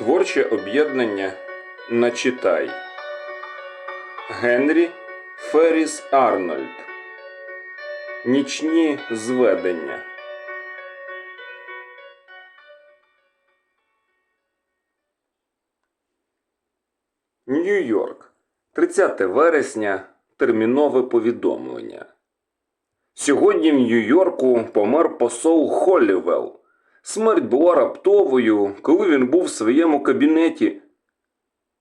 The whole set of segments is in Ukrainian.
Творче об'єднання Начитай Генрі Ферріс Арнольд. Нічні зведення. Нью-Йорк. 30 вересня. Термінове повідомлення. Сьогодні в Нью-Йорку помер посол Холлівелл. Смерть була раптовою, коли він був в своєму кабінеті.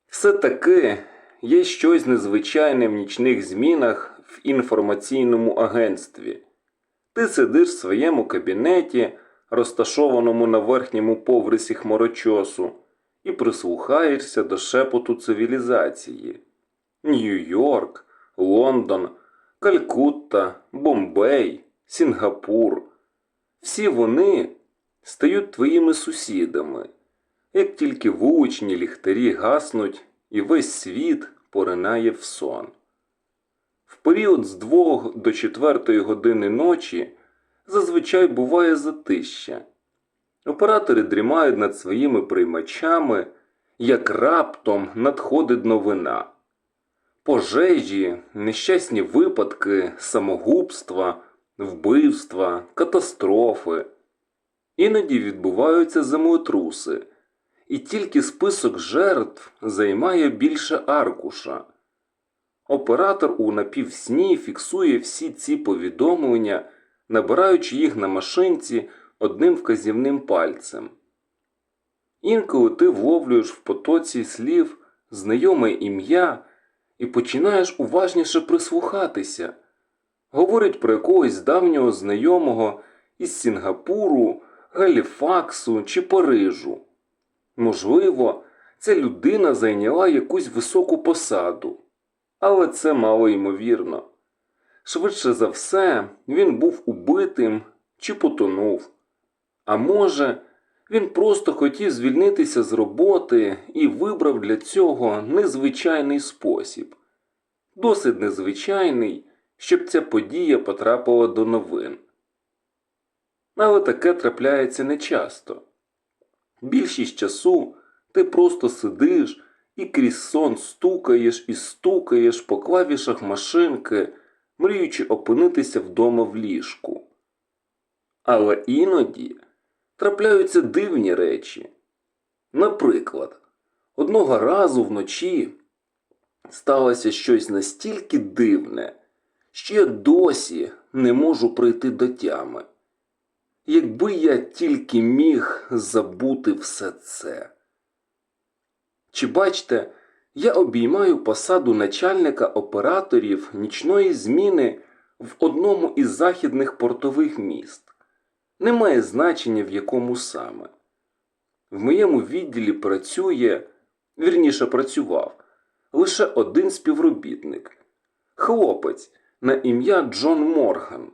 Все таки є щось незвичайне в нічних змінах в інформаційному агентстві. Ти сидиш в своєму кабінеті, розташованому на верхньому поверсі хмарочосу, і прислухаєшся до шепоту цивілізації. Нью-Йорк, Лондон, Калькутта, Бомбей, Сінгапур. Всі вони стають твоїми сусідами, як тільки вуличні ліхтарі гаснуть і весь світ поринає в сон. В період з двох до четвертої години ночі зазвичай буває затища. Оператори дрімають над своїми приймачами, як раптом надходить новина. Пожежі, нещасні випадки, самогубства, вбивства, катастрофи. Іноді відбуваються землетруси, і тільки список жертв займає більше аркуша. Оператор у напівсні фіксує всі ці повідомлення, набираючи їх на машинці одним вказівним пальцем. Інколи ти вловлюєш в потоці слів знайоме ім'я і починаєш уважніше прислухатися. Говорить про якогось давнього знайомого із Сінгапуру, Галіфаксу чи Парижу. Можливо, ця людина зайняла якусь високу посаду, але це мало ймовірно. Швидше за все, він був убитим чи потонув. А може, він просто хотів звільнитися з роботи і вибрав для цього незвичайний спосіб. Досить незвичайний, щоб ця подія потрапила до новин. Але таке трапляється нечасто. Більшість часу ти просто сидиш і крізь сон стукаєш і стукаєш по клавішах машинки, мріючи опинитися вдома в ліжку. Але іноді трапляються дивні речі. Наприклад, одного разу вночі сталося щось настільки дивне, що я досі не можу прийти до тями. Якби я тільки міг забути все це. Чи бачите, я обіймаю посаду начальника операторів нічної зміни в одному із західних портових міст. Немає значення в якому саме. В моєму відділі працює, вірніше працював, лише один співробітник, хлопець на ім'я Джон Морган.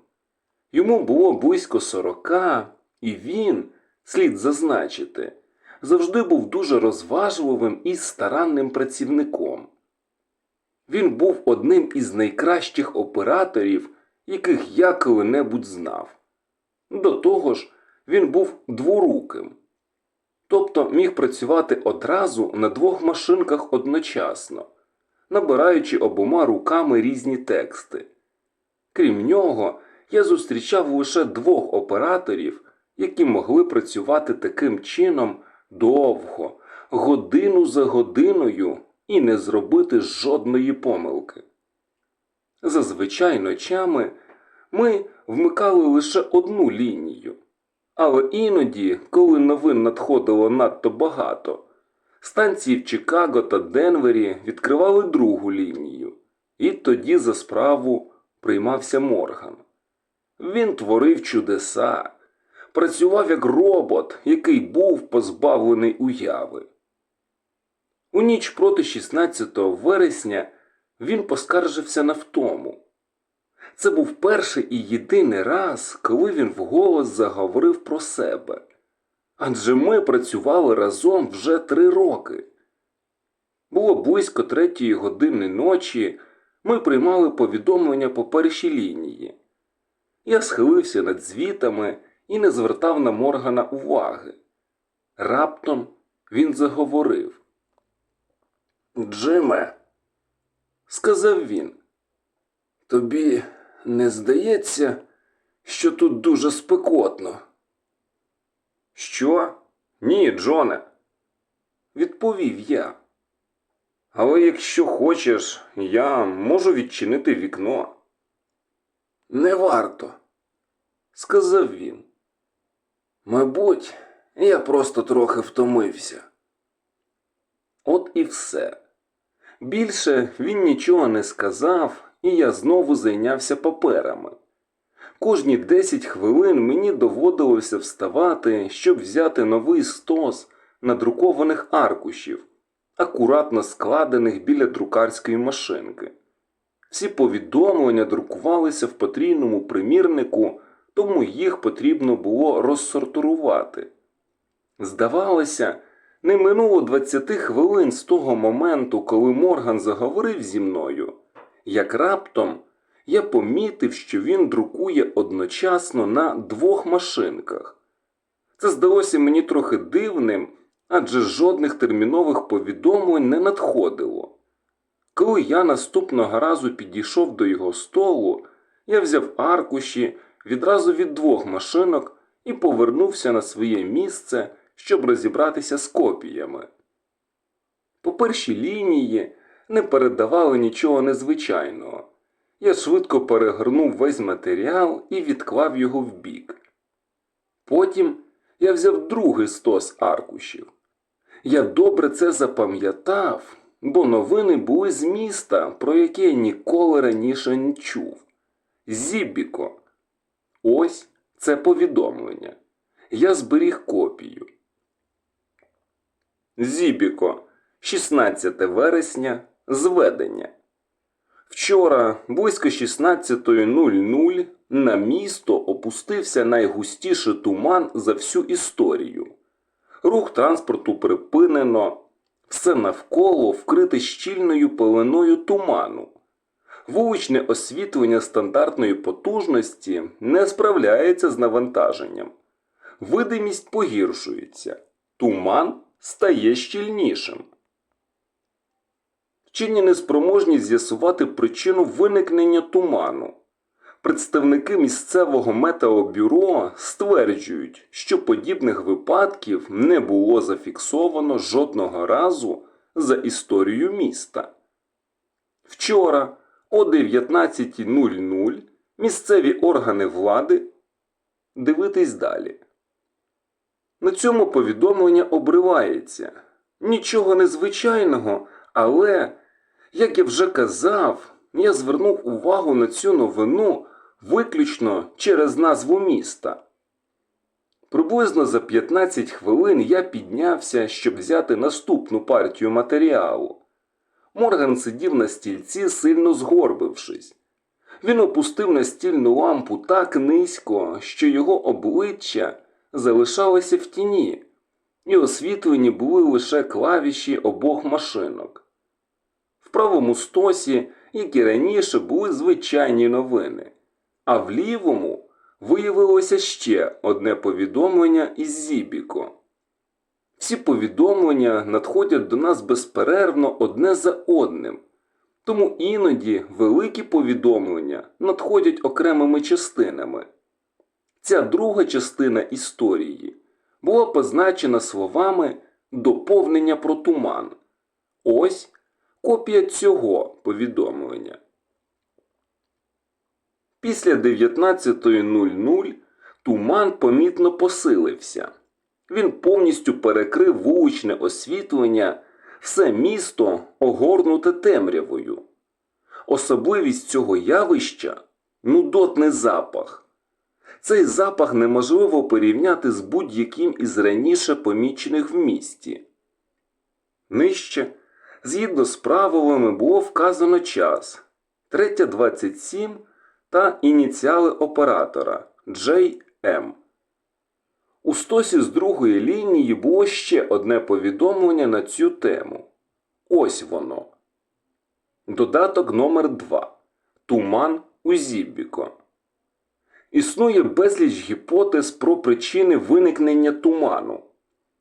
Йому було близько сорока, і він, слід зазначити, завжди був дуже розважливим і старанним працівником. Він був одним із найкращих операторів, яких я коли-небудь знав. До того ж, він був дворуким, тобто міг працювати одразу на двох машинках одночасно, набираючи обома руками різні тексти. Крім нього, я зустрічав лише двох операторів, які могли працювати таким чином довго, годину за годиною і не зробити жодної помилки. Зазвичай ночами ми вмикали лише одну лінію, але іноді, коли новин надходило надто багато, станції в Чикаго та Денвері відкривали другу лінію, і тоді за справу приймався Морган. Він творив чудеса, працював як робот, який був позбавлений уяви. У ніч проти 16 вересня він поскаржився на втому. Це був перший і єдиний раз, коли він вголос заговорив про себе. Адже ми працювали разом вже три роки. Було близько третьої години ночі, ми приймали повідомлення по першій лінії. Я схилився над звітами і не звертав на Моргана уваги. Раптом він заговорив. Джиме, сказав він, тобі не здається, що тут дуже спекотно? Що? Ні, Джоне, відповів я. Але якщо хочеш, я можу відчинити вікно. Не варто, сказав він. Мабуть, я просто трохи втомився. От і все. Більше він нічого не сказав, і я знову зайнявся паперами. Кожні 10 хвилин мені доводилося вставати, щоб взяти новий стос надрукованих аркушів, акуратно складених біля друкарської машинки. Всі повідомлення друкувалися в потрійному примірнику, тому їх потрібно було розсортувати. Здавалося, не минуло 20 хвилин з того моменту, коли Морган заговорив зі мною, як раптом я помітив, що він друкує одночасно на двох машинках. Це здалося мені трохи дивним, адже жодних термінових повідомлень не надходило. Коли я наступного разу підійшов до його столу, я взяв аркуші відразу від двох машинок і повернувся на своє місце, щоб розібратися з копіями. По першій лінії не передавали нічого незвичайного. Я швидко перегорнув весь матеріал і відклав його вбік. Потім я взяв другий стос аркушів. Я добре це запам'ятав, бо новини були з міста, про яке я ніколи раніше не чув. Зібіко. Ось це повідомлення. Я зберіг копію. Зібіко, 16 вересня, зведення. Вчора, близько 16.00, на місто опустився найгустіший туман за всю історію. Рух транспорту припинено, все навколо вкрите щільною пеленою туману. Вуличне освітлення стандартної потужності не справляється з навантаженням. Видимість погіршується, туман стає щільнішим. Вчені неспроможні з'ясувати причину виникнення туману. Представники місцевого метеобюро стверджують, що подібних випадків не було зафіксовано жодного разу за історію міста. Вчора о 19.00 місцеві органи влади дивитись далі. На цьому повідомлення обривається. Нічого незвичайного, але, як я вже казав, я звернув увагу на цю новину виключно через назву міста. Приблизно за 15 хвилин я піднявся, щоб взяти наступну партію матеріалу. Морган сидів на стільці, сильно згорбившись. Він опустив настільну лампу так низько, що його обличчя залишалося в тіні, і освітлені були лише клавіші обох машинок. В правому стосі, як і раніше, були звичайні новини, а в лівому виявилося ще одне повідомлення із Зібіко. Всі повідомлення надходять до нас безперервно одне за одним, тому іноді великі повідомлення надходять окремими частинами. Ця друга частина історії була позначена словами доповнення про туман. Ось копія цього повідомлення. Після 19.00 туман помітно посилився. Він повністю перекрив вуличне освітлення, все місто огорнуте темрявою. Особливість цього явища нудотний запах. Цей запах неможливо порівняти з будь-яким із раніше помічених в місті. Нижче, згідно з правилами, було вказано час 3.27 та ініціали оператора JM. У стосі з другої лінії було ще одне повідомлення на цю тему. Ось воно. Додаток номер 2 Туман у Зіббіко. Існує безліч гіпотез про причини виникнення туману.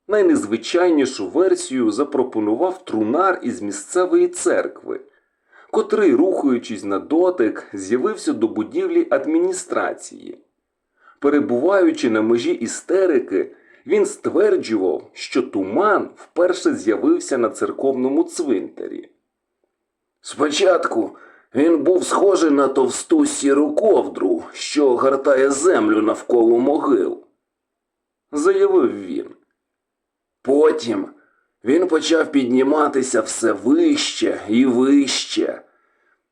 Найнезвичайнішу версію запропонував трунар із місцевої церкви, котрий, рухаючись на дотик, з'явився до будівлі адміністрації. Перебуваючи на межі істерики, він стверджував, що туман вперше з'явився на церковному цвинтарі. Спочатку він був схожий на товсту сіру ковдру, що огортає землю навколо могил, заявив він. Потім він почав підніматися все вище і вище.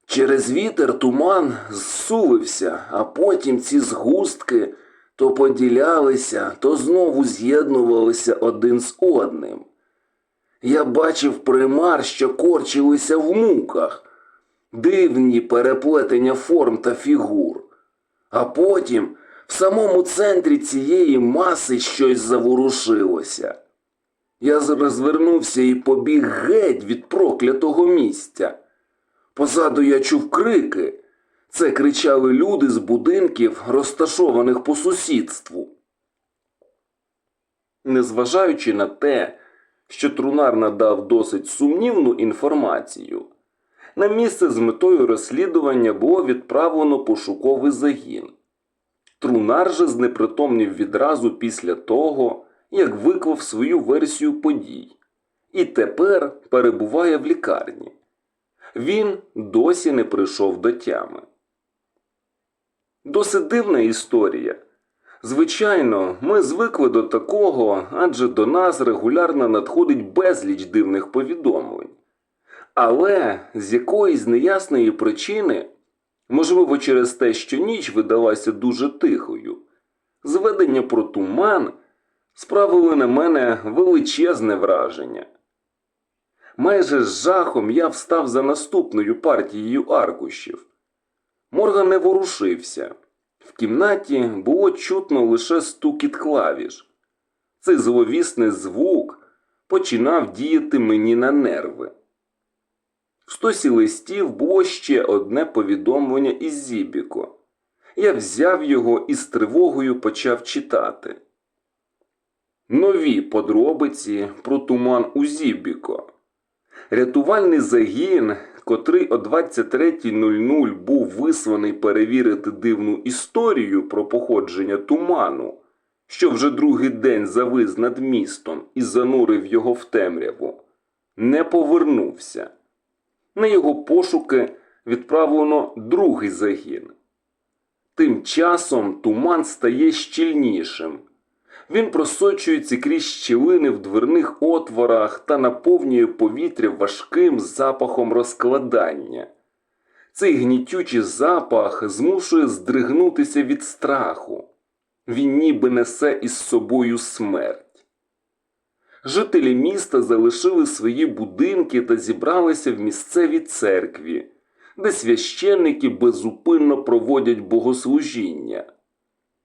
Через вітер туман зсулився, а потім ці згустки то поділялися, то знову з'єднувалися один з одним. Я бачив примар, що корчилися в муках, дивні переплетення форм та фігур. А потім в самому центрі цієї маси щось заворушилося. Я розвернувся і побіг геть від проклятого місця. Позаду я чув крики. Це кричали люди з будинків, розташованих по сусідству. Незважаючи на те, що трунар надав досить сумнівну інформацію, на місце з метою розслідування було відправлено пошуковий загін. Трунар же знепритомнів відразу після того, як виклав свою версію подій, і тепер перебуває в лікарні. Він досі не прийшов до тями. Досить дивна історія. Звичайно, ми звикли до такого, адже до нас регулярно надходить безліч дивних повідомлень. Але з якоїсь неясної причини, можливо, через те, що ніч видалася дуже тихою, зведення про туман справили на мене величезне враження. Майже з жахом я встав за наступною партією аркушів. Морган не ворушився. В кімнаті було чутно лише стукіт клавіш. Цей зловісний звук починав діяти мені на нерви. В стосі листів було ще одне повідомлення із Зібіко. Я взяв його і з тривогою почав читати. Нові подробиці про туман у Зібіко. Рятувальний загін, котрий о 23.00 був висланий перевірити дивну історію про походження туману, що вже другий день завис над містом і занурив його в темряву, не повернувся. На його пошуки відправлено другий загін. Тим часом туман стає щільнішим. Він просочується крізь щілини в дверних отворах та наповнює повітря важким запахом розкладання. Цей гнітючий запах змушує здригнутися від страху. Він ніби несе із собою смерть. Жителі міста залишили свої будинки та зібралися в місцевій церкві, де священники безупинно проводять богослужіння.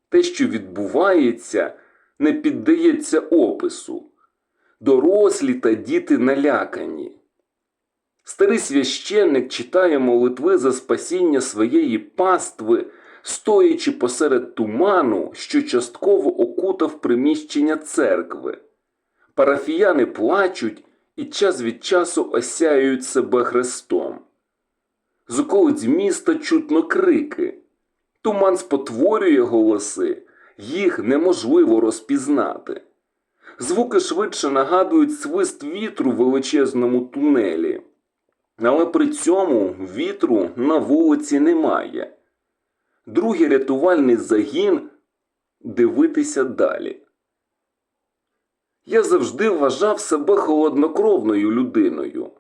Те, що відбувається, не піддається опису. Дорослі та діти налякані. Старий священник читає молитви за спасіння своєї пастви, стоячи посеред туману, що частково окутав приміщення церкви. Парафіяни плачуть і час від часу осяюють себе хрестом. З околиць міста чутно крики. Туман спотворює голоси, їх неможливо розпізнати. Звуки швидше нагадують свист вітру в величезному тунелі, але при цьому вітру на вулиці немає. Другий рятувальний загін дивитися далі. Я завжди вважав себе холоднокровною людиною.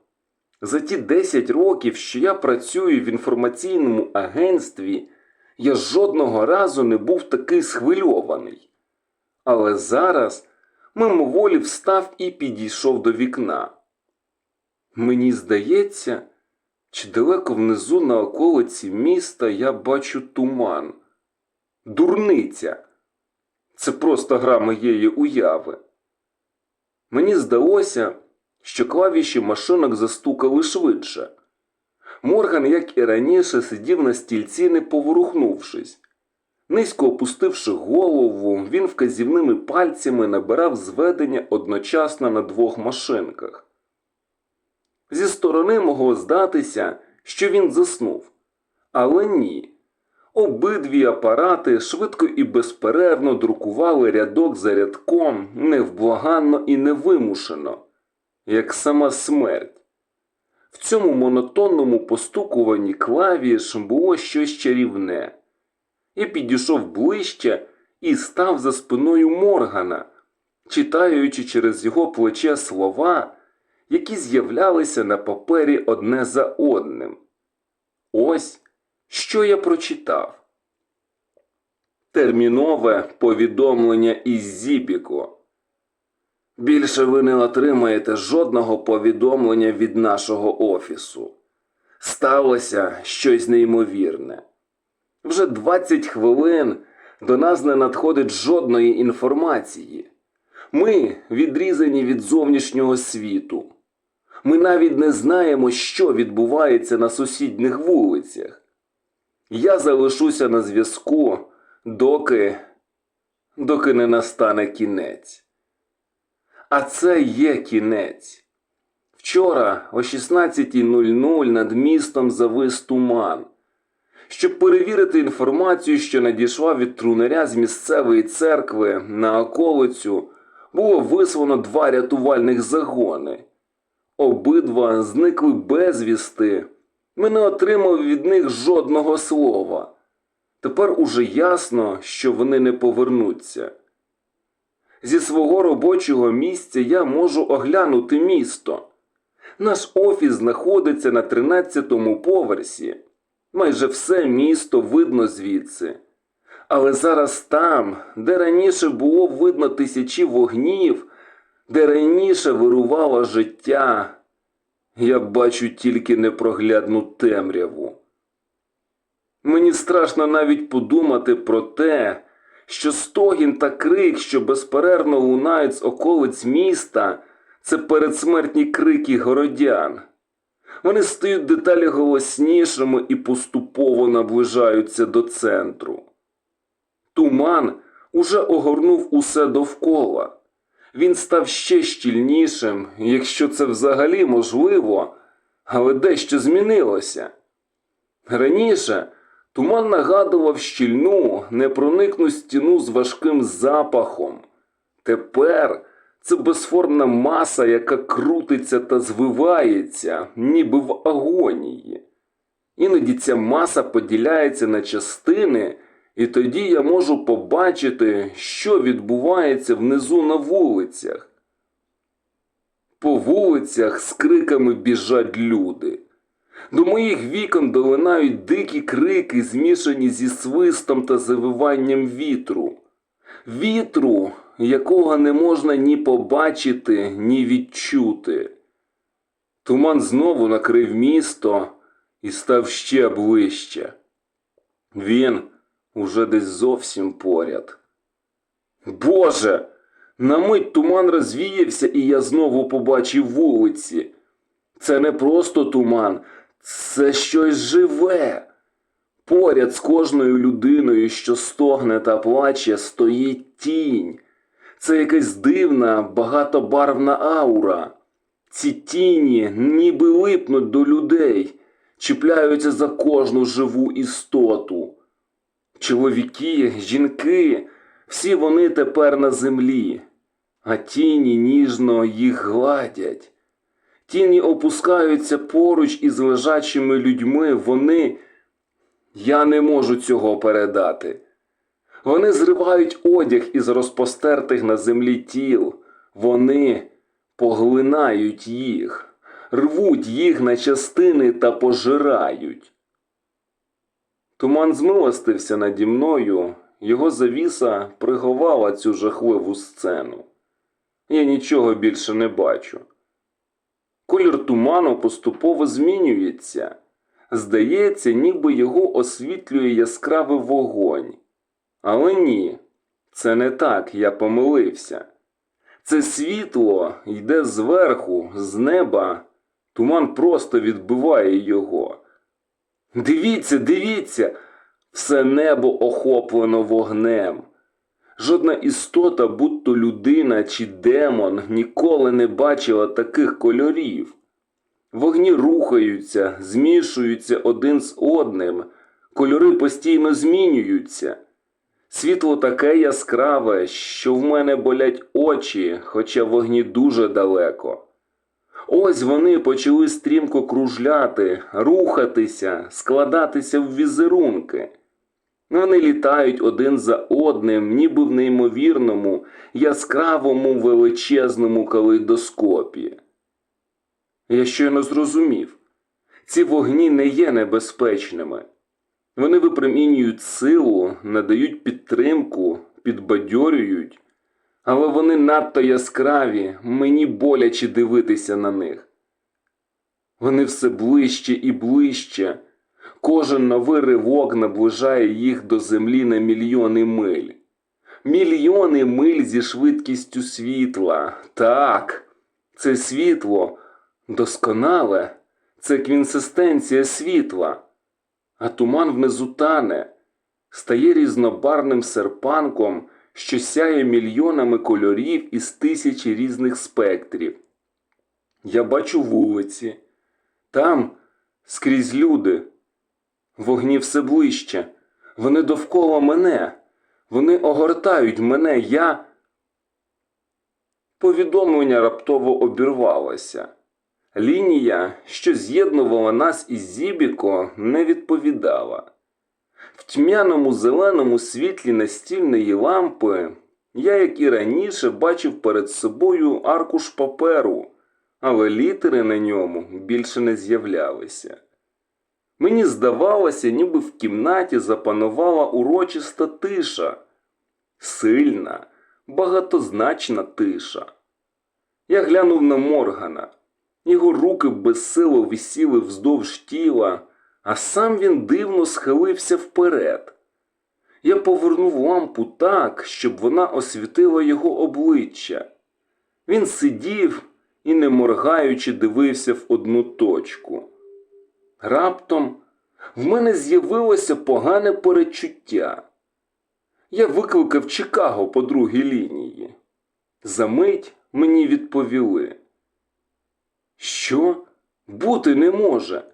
За ті 10 років, що я працюю в інформаційному агентстві, я жодного разу не був такий схвильований. Але зараз мимоволі встав і підійшов до вікна. Мені здається, чи далеко внизу на околиці міста я бачу туман. Дурниця. Це просто гра моєї уяви. Мені здалося, що клавіші машинок застукали швидше. Морган, як і раніше, сидів на стільці, не поворухнувшись. Низько опустивши голову, він вказівними пальцями набирав зведення одночасно на двох машинках. Зі сторони могло здатися, що він заснув. Але ні. Обидві апарати швидко і безперервно друкували рядок за рядком невблаганно і невимушено, як сама смерть. В цьому монотонному постукуванні клавіш було щось чарівне. Я підійшов ближче і став за спиною Моргана, читаючи через його плече слова, які з'являлися на папері одне за одним. Ось що я прочитав. Термінове повідомлення із Зібіко. Більше ви не отримаєте жодного повідомлення від нашого офісу. Сталося щось неймовірне. Вже 20 хвилин до нас не надходить жодної інформації. Ми відрізані від зовнішнього світу. Ми навіть не знаємо, що відбувається на сусідніх вулицях. Я залишуся на зв'язку, доки, доки не настане кінець. А це є кінець. Вчора о 16.00 над містом завис туман. Щоб перевірити інформацію, що надійшла від трунаря з місцевої церкви на околицю, було вислано два рятувальних загони. Обидва зникли безвісти. Ми не отримали від них жодного слова. Тепер уже ясно, що вони не повернуться. Зі свого робочого місця я можу оглянути місто. Наш офіс знаходиться на 13-му поверсі. Майже все місто видно звідси. Але зараз там, де раніше було видно тисячі вогнів, де раніше вирувало життя, я бачу тільки непроглядну темряву. Мені страшно навіть подумати про те, що стогін та крик, що безперервно лунають з околиць міста, це передсмертні крики городян. Вони стають деталі голоснішими і поступово наближаються до центру. Туман уже огорнув усе довкола. Він став ще щільнішим, якщо це взагалі можливо, але дещо змінилося. Раніше туман нагадував щільну, непроникну стіну з важким запахом. Тепер це безформна маса, яка крутиться та звивається, ніби в агонії. Іноді ця маса поділяється на частини, і тоді я можу побачити, що відбувається внизу на вулицях. По вулицях з криками біжать люди. До моїх вікон долинають дикі крики, змішані зі свистом та завиванням вітру. Вітру, якого не можна ні побачити, ні відчути. Туман знову накрив місто і став ще ближче. Він уже десь зовсім поряд. Боже! На мить туман розвіявся, і я знову побачив вулиці. Це не просто туман, це щось живе. Поряд з кожною людиною, що стогне та плаче, стоїть тінь. Це якась дивна, багатобарвна аура. Ці тіні ніби липнуть до людей, чіпляються за кожну живу істоту. Чоловіки, жінки, всі вони тепер на землі, а тіні ніжно їх гладять. Тіні опускаються поруч із лежачими людьми, вони. Я не можу цього передати. Вони зривають одяг із розпостертих на землі тіл. Вони поглинають їх, рвуть їх на частини та пожирають. Туман змилостився наді мною, його завіса приховала цю жахливу сцену. Я нічого більше не бачу. Колір туману поступово змінюється. Здається, ніби його освітлює яскравий вогонь. Але ні, це не так, я помилився. Це світло йде зверху, з неба, туман просто відбиває його. Дивіться, дивіться, Все небо охоплено вогнем. Жодна істота, будь то людина чи демон, ніколи не бачила таких кольорів. Вогні рухаються, змішуються один з одним, кольори постійно змінюються. Світло таке яскраве, що в мене болять очі, хоча вогні дуже далеко. Ось вони почали стрімко кружляти, рухатися, складатися в візерунки. Вони літають один за одним, ніби в неймовірному, яскравому величезному калейдоскопі. Я щойно зрозумів, ці вогні не є небезпечними. Вони випромінюють силу, надають підтримку, підбадьорюють, але вони надто яскраві, мені боляче дивитися на них. Вони все ближче і ближче. Кожен новий ривок наближає їх до землі на мільйони миль. Мільйони миль зі швидкістю світла. Так, це світло досконале, це квінсистенція світла. А туман внизу тане, стає різнобарним серпанком, що сяє мільйонами кольорів із тисячі різних спектрів. Я бачу вулиці. Там скрізь люди. Вогні все ближче. Вони довкола мене. Вони огортають мене. Я. Повідомлення раптово обірвалося. Лінія, що з'єднувала нас із Зібіко, не відповідала. В тьмяному зеленому світлі настільної лампи я, як і раніше, бачив перед собою аркуш паперу, але літери на ньому більше не з'являлися. Мені здавалося, ніби в кімнаті запанувала урочиста тиша, сильна, багатозначна тиша. Я глянув на Моргана. Його руки безсило висіли вздовж тіла, а сам він дивно схилився вперед. Я повернув лампу так, щоб вона освітила його обличчя. Він сидів і, не моргаючи, дивився в одну точку. Раптом в мене з'явилося погане перечуття. Я викликав Чикаго по другій лінії. Замить мені відповіли. Що? Бути не може.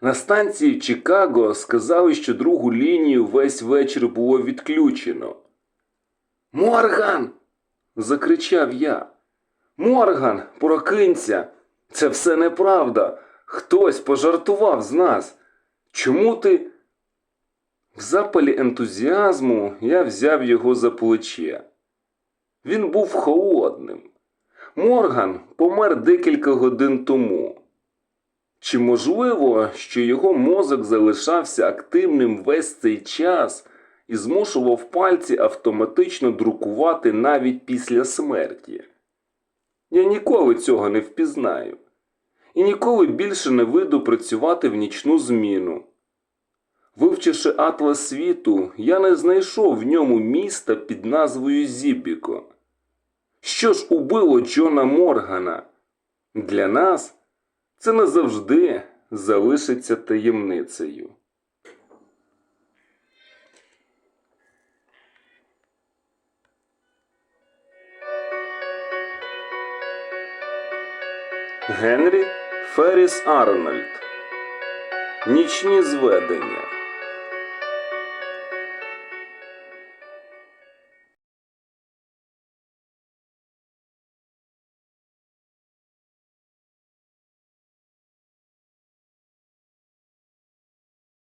На станції Чикаго сказали, що другу лінію весь вечір було відключено. Морган. закричав я. Морган, прокинься. Це все неправда. Хтось пожартував з нас. Чому ти? В запалі ентузіазму я взяв його за плече. Він був холодним. Морган помер декілька годин тому. Чи можливо, що його мозок залишався активним весь цей час і змушував пальці автоматично друкувати навіть після смерті? Я ніколи цього не впізнаю і ніколи більше не вийду працювати в нічну зміну. Вивчивши атлас світу, я не знайшов в ньому міста під назвою Зібіко. Що ж убило Джона Моргана? Для нас це назавжди залишиться таємницею. Генрі Ферріс Арнольд. Нічні зведення